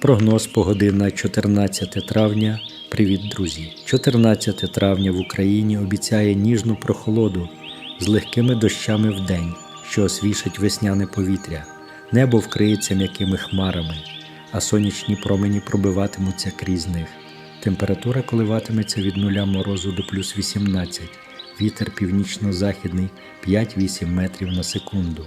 Прогноз погоди на 14 травня. Привіт, друзі! 14 травня в Україні обіцяє ніжну прохолоду з легкими дощами в день, що освішать весняне повітря. Небо вкриється м'якими хмарами, а сонячні промені пробиватимуться крізь них. Температура коливатиметься від нуля морозу до плюс 18, вітер північно-західний 5-8 метрів на секунду.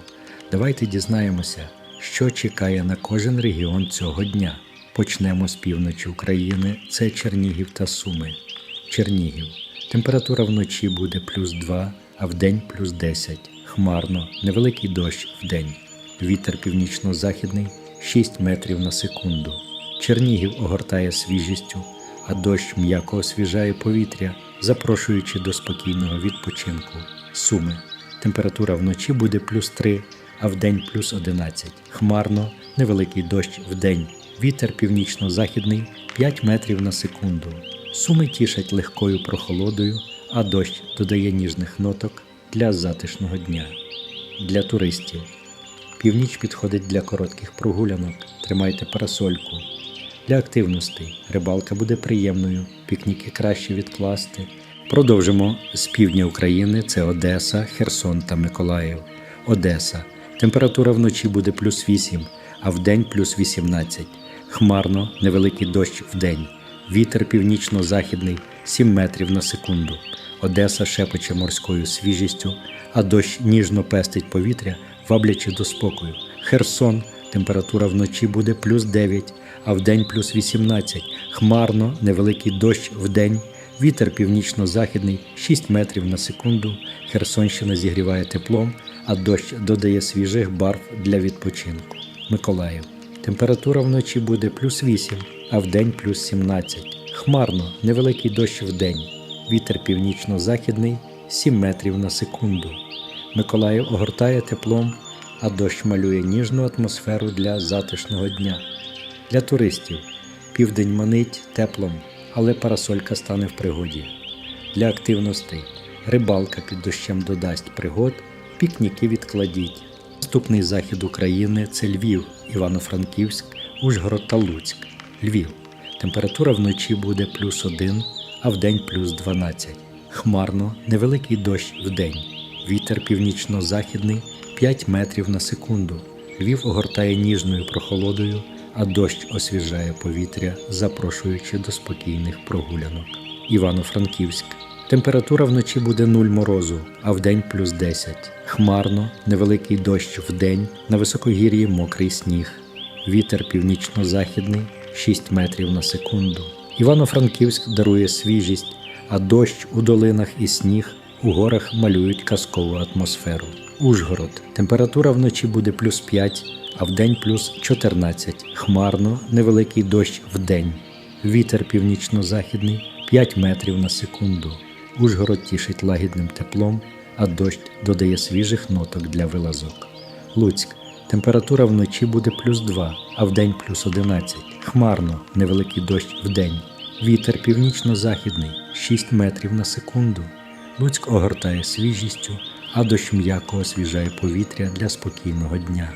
Давайте дізнаємося, що чекає на кожен регіон цього дня. Почнемо з півночі України, це Чернігів та Суми. Чернігів. Температура вночі буде плюс 2, а вдень плюс 10. Хмарно, невеликий дощ вдень. Вітер північно-західний 6 метрів на секунду. Чернігів огортає свіжістю, а дощ м'яко освіжає повітря, запрошуючи до спокійного відпочинку. Суми. Температура вночі буде плюс 3, а вдень плюс 11. Хмарно, невеликий дощ вдень. Вітер північно-західний 5 метрів на секунду. Суми тішать легкою прохолодою, а дощ додає ніжних ноток для затишного дня. Для туристів. Північ підходить для коротких прогулянок. Тримайте парасольку. Для активностей рибалка буде приємною, пікніки краще відкласти. Продовжимо з півдня України це Одеса, Херсон та Миколаїв. Одеса. Температура вночі буде плюс 8, а вдень плюс 18. Хмарно, невеликий дощ вдень. Вітер північно-західний 7 метрів на секунду. Одеса шепоче морською свіжістю, а дощ ніжно пестить повітря, ваблячи до спокою. Херсон. Температура вночі буде плюс 9, а вдень плюс 18. Хмарно, невеликий дощ вдень. Вітер північно-західний 6 метрів на секунду. Херсонщина зігріває теплом, а дощ додає свіжих барв для відпочинку. Миколаїв. Температура вночі буде плюс 8, а вдень плюс 17. Хмарно, невеликий дощ вдень. Вітер північно-західний 7 метрів на секунду. Миколаїв огортає теплом, а дощ малює ніжну атмосферу для затишного дня. Для туристів південь манить теплом, але парасолька стане в пригоді. Для активностей рибалка під дощем додасть пригод, пікніки відкладіть. Наступний захід України це Львів, Івано-Франківськ, Ужгород та Луцьк. Львів. Температура вночі буде плюс 1, а вдень плюс 12. Хмарно, невеликий дощ вдень. Вітер північно-західний 5 метрів на секунду. Львів огортає ніжною прохолодою, а дощ освіжає повітря, запрошуючи до спокійних прогулянок. Івано-Франківськ. Температура вночі буде 0 морозу, а вдень плюс 10. Хмарно, невеликий дощ вдень, на високогір'ї мокрий сніг. Вітер північно-західний 6 метрів на секунду. Івано-Франківськ дарує свіжість, а дощ у долинах і сніг у горах малюють казкову атмосферу. Ужгород. Температура вночі буде плюс 5, а вдень плюс 14. Хмарно, невеликий дощ вдень. Вітер північно-західний 5 метрів на секунду. Ужгород тішить лагідним теплом, а дощ додає свіжих ноток для вилазок. Луцьк. Температура вночі буде плюс 2, а вдень плюс 11. Хмарно, невеликий дощ вдень. Вітер північно-західний 6 метрів на секунду. Луцьк огортає свіжістю, а дощ м'яко освіжає повітря для спокійного дня.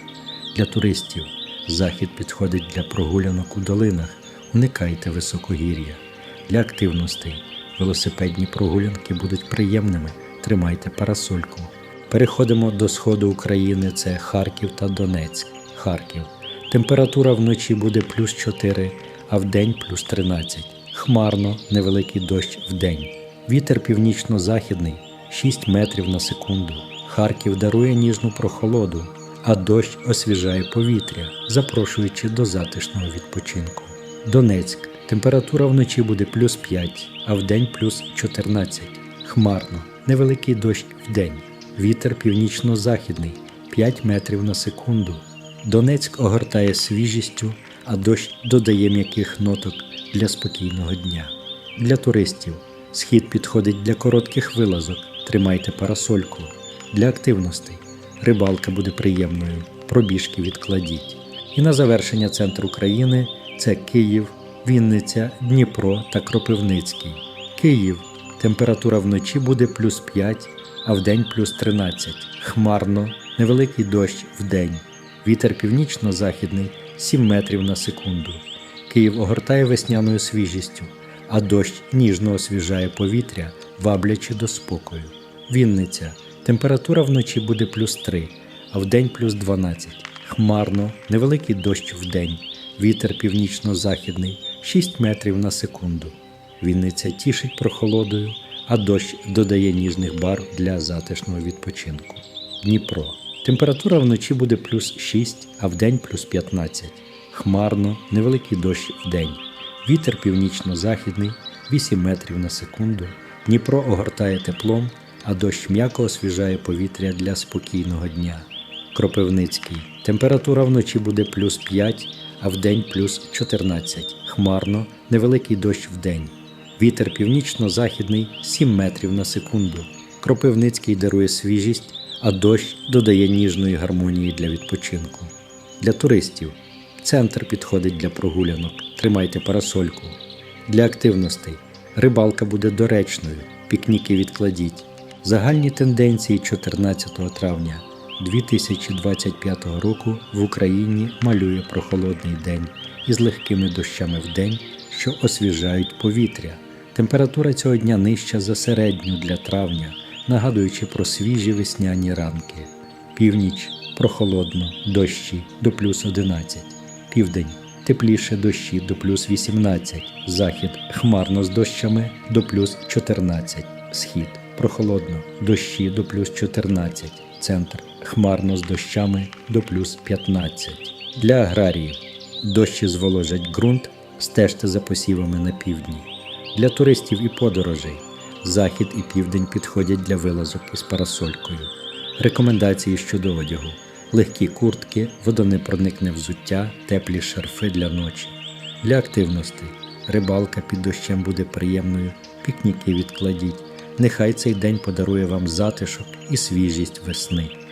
Для туристів захід підходить для прогулянок у долинах. Уникайте високогір'я. Для активностей велосипедні прогулянки будуть приємними. Тримайте парасольку. Переходимо до сходу України. Це Харків та Донецьк. Харків. Температура вночі буде плюс 4, а вдень плюс 13. Хмарно, невеликий дощ вдень. Вітер північно-західний 6 метрів на секунду. Харків дарує ніжну прохолоду, а дощ освіжає повітря, запрошуючи до затишного відпочинку. Донецьк. Температура вночі буде плюс 5, а вдень плюс 14. Хмарно, невеликий дощ вдень. Вітер північно-західний 5 метрів на секунду. Донецьк огортає свіжістю, а дощ додає м'яких ноток для спокійного дня. Для туристів схід підходить для коротких вилазок. Тримайте парасольку. Для активностей рибалка буде приємною, пробіжки відкладіть. І на завершення центр України це Київ, Вінниця, Дніпро та Кропивницький. Київ. Температура вночі буде плюс 5, а вдень плюс 13. Хмарно, невеликий дощ вдень. Вітер північно-західний 7 метрів на секунду. Київ огортає весняною свіжістю, а дощ ніжно освіжає повітря, ваблячи до спокою. Вінниця. Температура вночі буде плюс 3, а вдень плюс 12. Хмарно, невеликий дощ вдень. Вітер північно-західний 6 метрів на секунду. Вінниця тішить прохолодою, а дощ додає ніжних барв для затишного відпочинку. Дніпро. Температура вночі буде плюс 6, а вдень плюс 15. Хмарно, невеликий дощ вдень. Вітер північно-західний 8 метрів на секунду. Дніпро огортає теплом, а дощ м'яко освіжає повітря для спокійного дня. Кропивницький. Температура вночі буде плюс 5, а вдень плюс 14. Хмарно, невеликий дощ вдень. Вітер північно-західний 7 метрів на секунду. Кропивницький дарує свіжість, а дощ додає ніжної гармонії для відпочинку. Для туристів центр підходить для прогулянок. Тримайте парасольку. Для активностей рибалка буде доречною, пікніки відкладіть. Загальні тенденції 14 травня 2025 року в Україні малює прохолодний день із легкими дощами в день, що освіжають повітря. Температура цього дня нижча за середню для травня, нагадуючи про свіжі весняні ранки. Північ прохолодно, дощі до плюс 11. Південь тепліше дощі до плюс 18. Захід хмарно з дощами до плюс 14. Схід прохолодно, дощі до плюс 14. Центр хмарно з дощами до плюс 15. Для аграріїв дощі зволожать ґрунт, стежте за посівами на півдні. Для туристів і подорожей захід і південь підходять для вилазок із парасолькою. Рекомендації щодо одягу: легкі куртки, водонепроникне взуття, теплі шарфи для ночі. Для активностей рибалка під дощем буде приємною, пікніки відкладіть. Нехай цей день подарує вам затишок і свіжість весни.